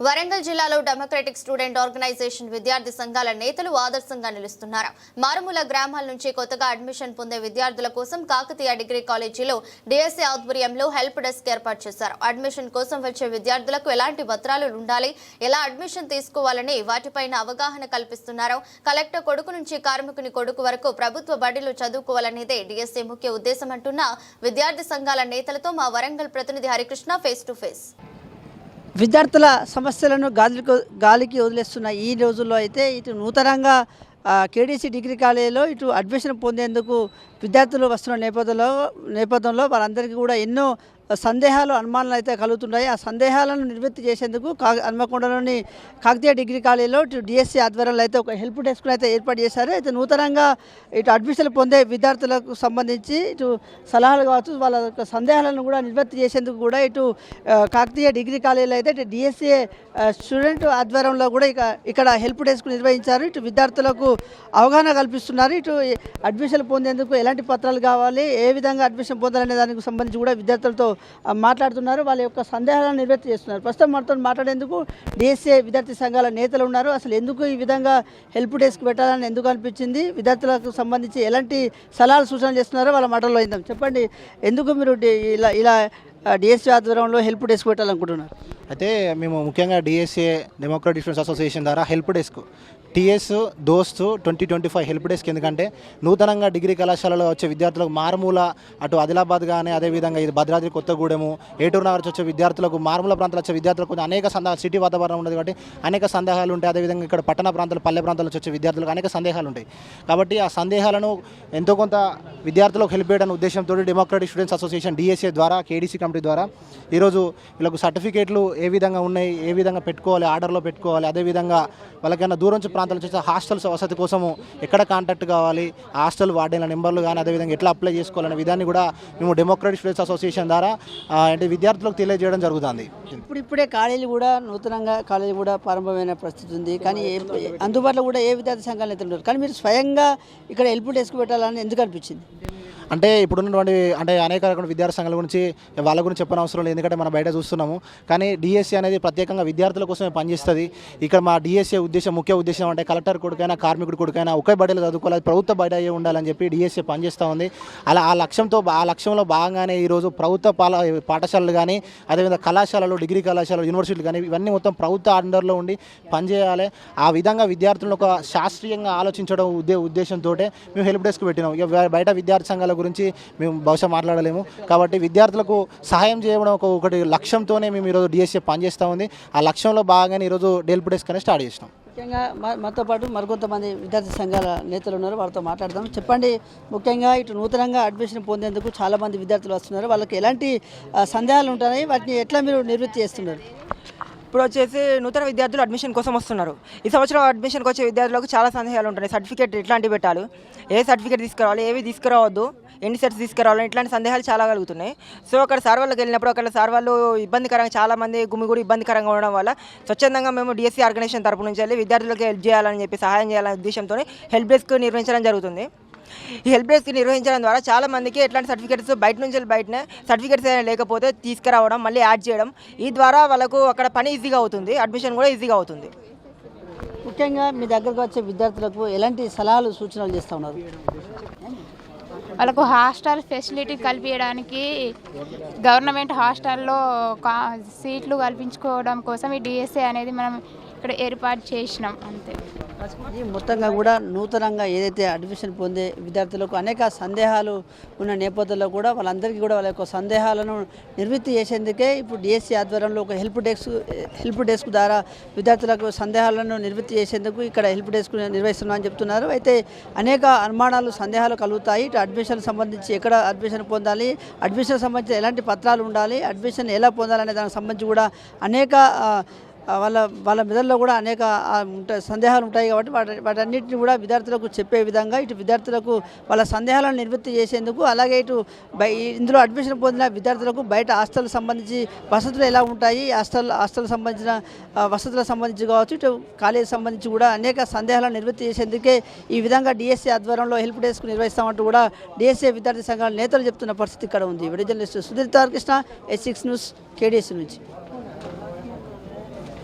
వరంగల్ జిల్లాలో democratic student organisation విద్యార్థి సంఘాల నేతలు ఆదర్శంగా నిలుస్తున్నారు. మారుమూల గ్రామాల నుంచి కొత్తగా అడ్మిషన్ పొందే విద్యార్థుల కోసం కాకతీయ డిగ్రీ కాలేజీలో డిఎస్సీ ఆధ్వర్యంలో హెల్ప్ డెస్క్ ఏర్పాటు చేశారు. అడ్మిషన్ కోసం వచ్చే విద్యార్థులకు ఎలాంటి పత్రాలు ఉండాలి ఎలా అడ్మిషన్ తీసుకోవాలని వాటిపైన అవగాహన కల్పిస్తున్నారు. కలెక్టర్ కొడుకు నుంచి కార్మికుని కొడుకు వరకు ప్రభుత్వ బడిలో చదువుకోవాలనేదే డిఎస్సీ ముఖ్య ఉద్దేశం అంటున్న విద్యార్థి సంఘాల నేతలతో మా వరంగల్ ప్రతినిధి హరికృష్ణ ఫేస్ టు ఫేస్ విద్యార్థుల సమస్యలను గాలికి గాలికి వదిలేస్తున్న ఈ రోజుల్లో అయితే ఇటు నూతనంగా కేడీసీ డిగ్రీ కాలేజీలో ఇటు అడ్మిషన్ పొందేందుకు విద్యార్థులు వస్తున్న నేపథ్యంలో నేపథ్యంలో వారందరికీ కూడా ఎన్నో సందేహాలు అనుమానాలు అయితే కలుగుతున్నాయి ఆ సందేహాలను నివృత్తి చేసేందుకు కా హన్మకొండలోని కాకతీయ డిగ్రీ కాలేజీలో ఇటు డిఎస్సీ ఆధ్వర్యంలో అయితే ఒక హెల్ప్ డెస్క్ అయితే ఏర్పాటు చేశారు. అయితే నూతనంగా ఇటు అడ్మిషన్లు పొందే విద్యార్థులకు సంబంధించి ఇటు సలహాలు కావచ్చు వాళ్ళ యొక్క సందేహాలను కూడా నివృత్తి చేసేందుకు కూడా ఇటు కాకతీయ డిగ్రీ కాలేజీలో అయితే ఇటు డిఎస్సీ స్టూడెంట్ ఆధ్వర్యంలో కూడా ఇక ఇక్కడ హెల్ప్ డెస్క్ నిర్వహించారు. ఇటు విద్యార్థులకు అవగాహన కల్పిస్తున్నారు. ఇటు అడ్మిషన్ పొందేందుకు ఎలాంటి పత్రాలు కావాలి ఏ విధంగా అడ్మిషన్ పొందాలనే దానికి సంబంధించి కూడా విద్యార్థులతో మాట్లాడుతున్నారు వాళ్ళ యొక్క సందేహాలను నివృత్తి చేస్తున్నారు. ప్రస్తుతం మనతో మాట్లాడేందుకు డిఎస్ఏ విద్యార్థి సంఘాల నేతలు ఉన్నారు. అసలు ఎందుకు ఈ విధంగా హెల్ప్ డెస్క్ పెట్టాలని ఎందుకు అనిపించింది? విద్యార్థులకు సంబంధించి ఎలాంటి సలహాలు సూచనలు చేస్తున్నారో వాళ్ళ మాటల్లో ఇందాం చెప్పండి ఎందుకు మీరు ఇలా ఇలా డిఎస్సీ ఆధ్వర్యంలో హెల్ప్ డెస్క్ పెట్టాలనుకుంటున్నారు? అయితే మేము ముఖ్యంగా డిఎస్ఏ డెమోక్రటిక్ స్టూడెంట్స్ అసోసియేషన్ ద్వారా help desk TS DOST twenty twenty five help desk ఎందుకంటే నూతనంగా డిగ్రీ కళాశాలలో వచ్చే విద్యార్థులకు మారుమూల అటు ఆదిలాబాద్ కానీ అదేవిధంగా ఇది భద్రాద్రి కొత్తగూడెము ఏటూరు నగర్ వచ్చే విద్యార్థులకు మారుమూల ప్రాంతాలు వచ్చే విద్యార్థులకు కొంచెం అనేక సందేహాలు సిటీ వాతావరణం ఉండదు కాబట్టి అనేక సందేహాలు ఉంటాయి. అదేవిధంగా ఇక్కడ పట్టణ ప్రాంతాలు పల్లె ప్రాంతాల నుంచి వచ్చే విద్యార్థులకు అనేక సందేహాలు ఉంటాయి. కాబట్టి ఆ సందేహాలను ఎంతో కొంత విద్యార్థులకు హెల్ప్ చేయడానికి ఉద్దేశంతో డెమోక్రటిక్ స్టూడెంట్స్ అసోసియేషన్ డిఎస్ఏ ద్వారా కేడీసీ కమిటీ ద్వారా ఈరోజు వీళ్ళకు సర్టిఫికేట్లు ఏ విధంగా ఉన్నాయి ఏ విధంగా పెట్టుకోవాలి ఆర్డర్లో పెట్టుకోవాలి అదేవిధంగా వాళ్ళకైనా దూరం నుంచి ప్రాంతాల నుంచి వచ్చే హాస్టల్స్ వసతి కోసము ఎక్కడ కాంటాక్ట్ కావాలి హాస్టల్ వార్డెన్ల నెంబర్లు కానీ అదేవిధంగా ఎట్లా అప్లై చేసుకోవాలనే విధాన్ని కూడా మేము డెమోక్రటిక్ స్టూడెంట్స్ అసోసియేషన్ ద్వారా అంటే విద్యార్థులకు తెలియజేయడం జరుగుతుంది. ఇప్పుడు ఇప్పుడే కాలేజీ కూడా నూతనంగా కాలేజీ కూడా ప్రారంభమైన పరిస్థితి ఉంది. కానీ ఏ- అందుబాటులో కూడా ఏ విద్యార్థి సంఘాలు అయితే కానీ మీరు స్వయంగా ఇక్కడ హెల్ప్ డెస్క్ పెట్టాలని ఎందుకు అనిపించింది? అంటే ఇప్పుడున్నటువంటి అంటే అనేక రకమైన విద్యార్థి సంఘాల గురించి వాళ్ళ గురించి చెప్పని అవసరం లేదు. ఎందుకంటే మనం బయట చూస్తున్నాము. కానీ డిఎస్సి అనేది ప్రత్యేకంగా విద్యార్థుల కోసమే పనిచేస్తుంది. ఇక్కడ మా డిఎస్సీ ఉద్దేశం ముఖ్య ఉద్దేశం అంటే కలెక్టర్ కొడుకైనా కార్మికుడి కొడుకైనా ఒకే బడిలో చదువుకోవాలి ప్రభుత్వ బడి అయ్యే ఉండాలని చెప్పి డిఎస్సీ పనిచేస్తూ ఉంది. అలా ఆ లక్ష్యంతో ఆ లక్ష్యంలో భాగంగానే ఈరోజు ప్రభుత్వ పాల పాఠశాలలు కానీ అదేవిధంగా కళాశాలలు డిగ్రీ కళాశాలలు యూనివర్సిటీలు కానీ ఇవన్నీ మొత్తం ప్రభుత్వ అండర్లో ఉండి పనిచేయాలి. ఆ విధంగా విద్యార్థులను ఒక శాస్త్రీయంగా ఆలోచించడం ఉద్దే ఉద్దేశంతో మేము హెల్ప్ డెస్క్ పెట్టినాం. ఇక బయట విద్యార్థి సంఘాల గురించి మేము బహుశా మాట్లాడలేము. కాబట్టి విద్యార్థులకు సహాయం చేయడం ఒక ఒకటి లక్ష్యంతోనే మేము ఈరోజు డిఎస్సీ పనిచేస్తూ ఉంది. ఆ లక్ష్యంలో భాగంగానే ఈరోజు డెల్పు డెస్క్ అనేది స్టార్ట్ చేసినాం. ముఖ్యంగా మాతో పాటు మరికొంతమంది విద్యార్థి సంఘాల నేతలు ఉన్నారు. వారితో మాట్లాడదాం. చెప్పండి ముఖ్యంగా ఇటు నూతనంగా అడ్మిషన్ పొందేందుకు చాలామంది విద్యార్థులు వస్తున్నారు. వాళ్ళకి ఎలాంటి సందేహాలు ఉంటాయి? వాటిని ఎట్లా మీరు నివృత్తి చేస్తున్నారు? ఇప్పుడు వచ్చేసి నూతన విద్యార్థులు అడ్మిషన్ కోసం వస్తున్నారు. ఈ సంవత్సరం అడ్మిషన్కి వచ్చే విద్యార్థులకు చాలా సందేహాలు ఉంటాయి సర్టిఫికేట్ ఎట్లాంటివి పెట్టాలి. ఏ సర్టిఫికేట్ తీసుకురావాలి ఏవి తీసుకురావద్దు ఎన్ని సెట్స్ తీసుకురావాలి ఇట్లాంటి సందేహాలు చాలా కలుగుతున్నాయి. సో అక్కడ సార్ వాళ్ళకి వెళ్ళినప్పుడు అక్కడ సార్ వాళ్ళు ఇబ్బందికరంగా చాలా మంది గుమిగూడి ఇబ్బందికరంగా ఉండడం వల్ల స్వచ్ఛందంగా మేము డిఎస్సీ ఆర్గనైజేషన్ తరపు నుంచి వెళ్ళి విద్యార్థులకు హెల్ప్ చేయాలని చెప్పి సహాయం చేయాలనే ఉద్దేశంతో హెల్ప్ డెస్క్ నిర్వహించడం జరుగుతుంది. ఈ హెల్ప్ డెస్క్ నిర్వహించడం ద్వారా చాలా మందికి ఎట్లాంటి సర్టిఫికేట్స్ బయట నుంచి బయటనే సర్టిఫికేట్స్ ఏదైనా లేకపోతే తీసుకురావడం మళ్ళీ యాడ్ చేయడం ఈ ద్వారా వాళ్ళకు అక్కడ పని ఈజీగా అవుతుంది అడ్మిషన్ కూడా ఈజీగా అవుతుంది. ముఖ్యంగా మీ దగ్గరకు వచ్చే విద్యార్థులకు ఎలాంటి సలహాలు సూచనలు చేస్తూ ఉన్నారు? వాళ్ళకు హాస్టల్ ఫెసిలిటీ కల్పించడానికి గవర్నమెంట్ హాస్టల్లో కా సీట్లు కల్పించుకోవడం కోసం ఈ డిఎస్ఏ అనేది మనం ఇక్కడ ఏర్పాటు చేసినాం అంతే. మొత్తంగా కూడా నూతనంగా ఏదైతే అడ్మిషన్ పొందే విద్యార్థులకు అనేక సందేహాలు ఉన్న నేపథ్యంలో కూడా వాళ్ళందరికీ కూడా వాళ్ళ యొక్క సందేహాలను నివృత్తి చేసేందుకే ఇప్పుడు డిఎస్సీ ఆధ్వర్యంలో ఒక హెల్ప్ డెస్క్ హెల్ప్ డెస్క్ ద్వారా విద్యార్థులకు సందేహాలను నివృత్తి చేసేందుకు ఇక్కడ హెల్ప్ డెస్క్ నిర్వహిస్తున్నామని చెప్తున్నారు. అయితే అనేక అనుమానాలు సందేహాలు కలుగుతాయి. ఇటు అడ్మిషన్ సంబంధించి ఎక్కడ అడ్మిషన్ పొందాలి అడ్మిషన్ సంబంధించి ఎలాంటి పత్రాలు ఉండాలి అడ్మిషన్ ఎలా పొందాలనే దానికి సంబంధించి కూడా అనేక వాళ్ళ వాళ్ళ మెదడులో కూడా అనేక ఉంటాయి సందేహాలు ఉంటాయి కాబట్టి వాటి వాటన్నిటిని కూడా విద్యార్థులకు చెప్పే విధంగా ఇటు విద్యార్థులకు వాళ్ళ సందేహాలను నివృత్తి చేసేందుకు అలాగే ఇటు బై ఇందులో అడ్మిషన్ పొందిన విద్యార్థులకు బయట హాస్టల్ సంబంధించి వసతులు ఎలా ఉంటాయి హాస్టల్ హాస్టల్ సంబంధించిన వసతుల వసతులకు సంబంధించి కావచ్చు ఇటు కాలేజీ సంబంధించి కూడా అనేక సందేహాలను నివృత్తి చేసేందుకే ఈ విధంగా డిఎస్సీ ఆధ్వర్యంలో హెల్ప్ డెస్క్ నిర్వహిస్తామంటూ కూడా డిఎస్సీ విద్యార్థి సంఘాల నేతలు చెప్తున్న పరిస్థితి ఇక్కడ ఉంది. విడుదల Sudheer Tarakrishna S six news KDS నుంచి.